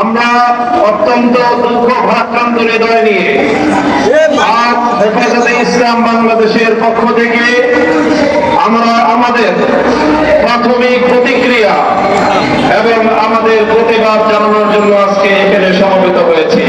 আমরা অত্যন্ত দুঃখ ভারাক্রান্ত হৃদয় নিয়ে আজ হেফাজতে ইসলাম বাংলাদেশের পক্ষ থেকে আমরা আমাদের প্রাথমিক প্রতিক্রিয়া এবং আমাদের প্রতিবাদ জানানোর জন্য আজকে এখানে সমবেত হয়েছি।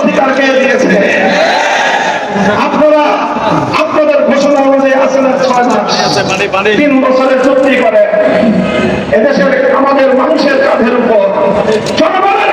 অধিকার কে দিয়েছে আপনারা ঘোষণা অনুযায়ী আসলে ছয় মাস, তিন বছরে চুক্তি করে। এদেশের, আমাদের মানুষের কাঁধের উপর জনগণের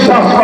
বিশ্বাস